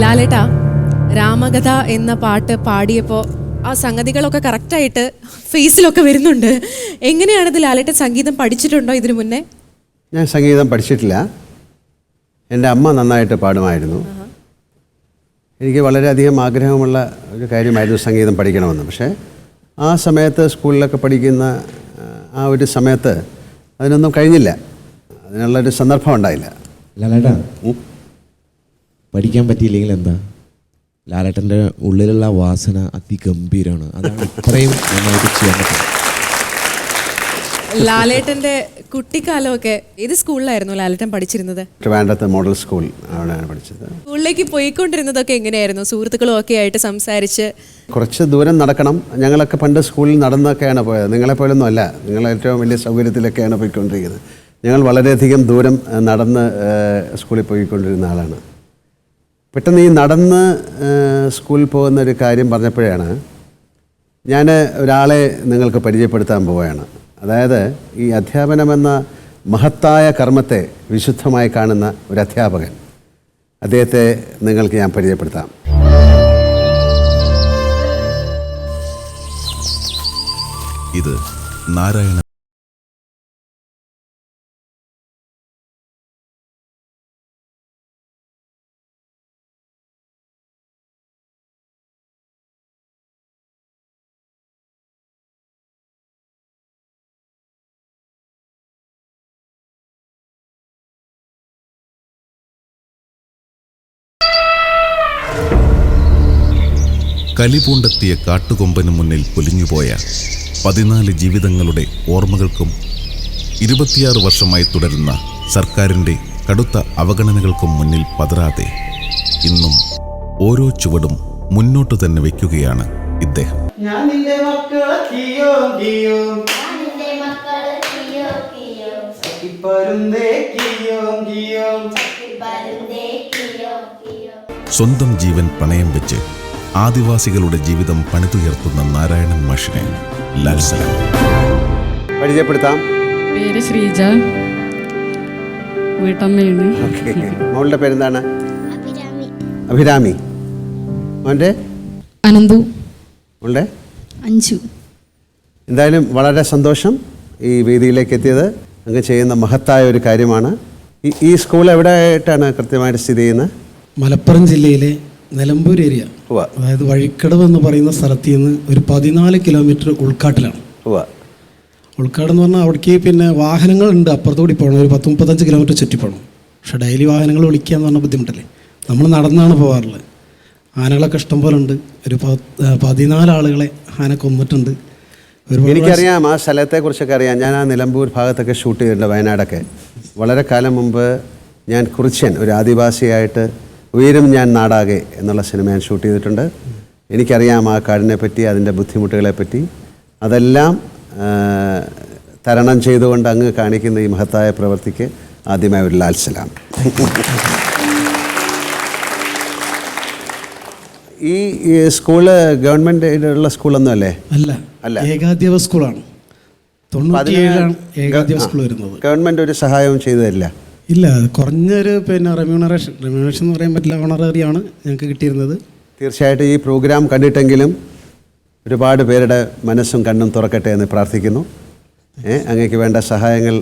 ലാലേട്ടാ രാമകഥ എന്ന പാട്ട് പാടിയപ്പോൾ ആ സംഗതികളൊക്കെ കറക്റ്റായിട്ട് ഫേസിലൊക്കെ വരുന്നുണ്ട്. എങ്ങനെയാണിത് ലാലേട്ട സംഗീതം പഠിച്ചിട്ടുണ്ടോ ഇതിനു മുന്നേ? ഞാൻ സംഗീതം പഠിച്ചിട്ടില്ല. എന്റെ അമ്മ നന്നായിട്ട് പാടുമായിരുന്നു. എനിക്ക് വളരെയധികം ആഗ്രഹമുള്ള ഒരു കാര്യമായിരുന്നു സംഗീതം പഠിക്കണമെന്ന്. പക്ഷേ ആ സമയത്ത് സ്കൂളിലൊക്കെ പഠിക്കുന്ന ആ, ഒരു സമയത്ത് അതിനൊന്നും കഴിഞ്ഞില്ല. അതിനുള്ളൊരു സന്ദർഭം ഉണ്ടായില്ല. ലാലേട്ടാ. പഠിക്കാൻ പറ്റിയില്ലെങ്കിൽ എന്താ? ലാലേട്ടന്റെ ഉള്ളിലുള്ള വാസന അതിഗംഭീരമാണ് അതാണ് ഇത്രയും നന്നായിട്ട് ചെയ്യാൻ പറ്റുന്നത്. ലാലേട്ടന്റെ കുട്ടിക്കാലമൊക്കെ ഏത് സ്കൂളിലായിരുന്നു ലാലേട്ടൻ പഠിച്ചിരുന്നത്? ട്രിവാൻഡ്രത്ത് മോഡൽ സ്കൂൾ അവിടെയാണ് പഠിച്ചത്. സ്കൂളിലേക്ക് പോയിക്കൊണ്ടിരുന്നതൊക്കെ എങ്ങനെയായിരുന്നു? സുഹൃത്തുക്കളും ഒക്കെ ആയിട്ട് സംസാരിച്ച്. കുറച്ച് ദൂരം നടക്കണം. ഞങ്ങളൊക്കെ പണ്ട് സ്കൂളിൽ നടന്നൊക്കെയാണ് പോയത്. നിങ്ങളെ പോലൊന്നും അല്ല. നിങ്ങൾ ഏറ്റവും വലിയ സൗകര്യത്തിലൊക്കെയാണ് പോയിക്കൊണ്ടിരിക്കുന്നത്. ഞങ്ങൾ വളരെയധികം ദൂരം നടന്ന് സ്കൂളിൽ പോയിക്കൊണ്ടിരുന്ന ആളാണ്. പെട്ടെന്ന് ഈ നടന്ന് സ്കൂളിൽ പോകുന്ന ഒരു കാര്യം പറഞ്ഞപ്പോഴാണ് ഞാൻ ഒരാളെ നിങ്ങൾക്ക് പരിചയപ്പെടുത്താൻ പോവുകയാണ്. അതായത് ഈ അധ്യാപനമെന്ന മഹത്തായ കർമ്മത്തെ വിശുദ്ധമായി കാണുന്ന ഒരു അധ്യാപകൻ. അദ്ദേഹത്തെ നിങ്ങൾക്ക് ഞാൻ പരിചയപ്പെടുത്താം. ഇത് നാരായണ കലിപൂണ്ടെത്തിയ കാട്ടുകൊമ്പന് മുന്നിൽ പൊലിഞ്ഞുപോയ പതിനാല് ജീവിതങ്ങളുടെ ഓർമ്മകൾക്കും ഇരുപത്തിയാറ് വർഷമായി തുടരുന്ന സർക്കാരിന്റെ കടുത്ത അവഗണനകൾക്കും മുന്നിൽ പതറാതെ ഇന്നും ഓരോ ചുവടും മുന്നോട്ട് തന്നെ വയ്ക്കുകയാണ് ഇദ്ദേഹം. ഞാൻ നിന്റെ മക്കളെ കിയോ കിയോ. നിന്റെ മക്കൾ കിയോ കിയോ. ഇപ്പരുന്തേ കിയോ കിയോ. പരുന്തേ കിയോ കിയോ. സ്വന്തം ജീവൻ പണയം വെച്ച് ആദിവാസികളുടെ ജീവിതം പണിതുയർത്തുന്ന നാരായണൻ മാഷിനെ ലാൽസലം. പരിചയപ്പെടുത്താം. പേര് ശ്രീജ. വീട്ടമ്മയാണ്. ഓക്കെ. മോളുടെ പേരെന്താണ്? അഭിരാമി. അഭിരാമി. മോന്റെ? അനന്തു. മോളുടെ? അഞ്ചു. എന്തായാലും വളരെ സന്തോഷം ഈ വേദിയിലേക്ക് എത്തിയത്. അങ്ങ് ചെയ്യുന്ന മഹത്തായ ഒരു കാര്യമാണ്. ഈ സ്കൂൾ എവിടെ ആയിട്ടാണ് കൃത്യമായിട്ട് സ്ഥിതി ചെയ്യുന്നത്? മലപ്പുറം ജില്ലയിലെ നിലമ്പൂർ ഏരിയ. അതായത് വഴിക്കടവ് എന്ന് പറയുന്ന സ്ഥലത്ത് നിന്ന് ഒരു പതിനാല് കിലോമീറ്റർ ഉൾക്കാട്ടിലാണ്. ഉൾക്കാട് എന്ന് പറഞ്ഞാൽ അവിടേക്ക് പിന്നെ വാഹനങ്ങളുണ്ട്. അപ്പുറത്തുകൂടി പോകണം ഒരു പത്ത് മുപ്പത്തഞ്ച് കിലോമീറ്റർ ചുറ്റി പോകണം പക്ഷെ ഡെയിലി വാഹനങ്ങൾ വിളിക്കുക എന്ന് പറഞ്ഞാൽ ബുദ്ധിമുട്ടല്ലേ? നമ്മൾ നടന്നാണ് പോകാറുള്ളത് ആനകളൊക്കെ ഇഷ്ടം പോലെ ഉണ്ട് ഒരു പതിനാല് ആളുകളെ ആന കൊന്നിട്ടുണ്ട്. എനിക്കറിയാം. ആ സ്ഥലത്തെ സ്ഥലത്തെക്കുറിച്ചൊക്കെ അറിയാം. ഞാൻ ആ നിലമ്പൂർ ഭാഗത്തൊക്കെ ഷൂട്ട് ചെയ്തിട്ടുണ്ട് വയനാടൊക്കെ. വളരെ കാലം മുമ്പ് ഞാൻ കുറിച്യൻ ഒരു ആദിവാസിയായിട്ട് ഉയരും ഞാൻ നാടാകെ എന്നുള്ള സിനിമ ഞാൻ ഷൂട്ട് ചെയ്തിട്ടുണ്ട്. എനിക്കറിയാം ആ കാടിനെ പറ്റി അതിന്റെ ബുദ്ധിമുട്ടുകളെ പറ്റി അതെല്ലാം തരണം ചെയ്തുകൊണ്ട് അങ്ങ് കാണിക്കുന്ന ഈ മഹത്തായ പ്രവൃത്തിക്ക് ആദ്യമായ ഒരു ലാൽ സലാം ഈ സ്കൂൾ ഗവൺമെന്റ് ഉള്ള സ്കൂളൊന്നും അല്ലേ. അല്ല. അല്ല. ഏകാധ്യാപ സ്കൂളാണ് തൊണ്ണൂറ്റിയേഴാണ് ഏകാധ്യാപ സ്കൂൾ വരുന്നത്. ഗവൺമെന്റ് ഒരു സഹായവും ചെയ്തു തരില്ല ഇല്ല കുറഞ്ഞൊരു പിന്നെ റെമ്യൂണറേഷൻ റെമ്യൂണറേഷൻ എന്ന് പറയാൻ പറ്റില്ല ഓണററിയാണ് ഞങ്ങൾക്ക് കിട്ടിയിരുന്നത്. തീർച്ചയായിട്ടും ഈ പ്രോഗ്രാം കണ്ടിട്ടെങ്കിലും ഒരുപാട് പേരുടെ മനസ്സും കണ്ണും തുറക്കട്ടെ എന്ന് പ്രാർത്ഥിക്കുന്നു. അങ്ങേക്ക് വേണ്ട സഹായങ്ങൾ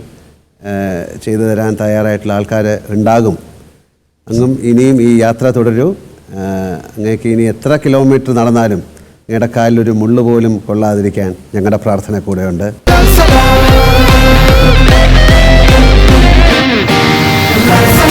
ചെയ്തു തരാൻ തയ്യാറായിട്ടുള്ള ആൾക്കാർ ഉണ്ടാകും. അങ്ങും ഇനിയും ഈ യാത്ര തുടരൂ. അങ്ങേക്ക് ഇനി എത്ര കിലോമീറ്റർ നടന്നാലും അങ്ങയുടെ കാലിലൊരു മുള്ളു പോലും കൊള്ളാതിരിക്കാൻ ഞങ്ങളുടെ പ്രാർത്ഥന കൂടെയുണ്ട്. Let's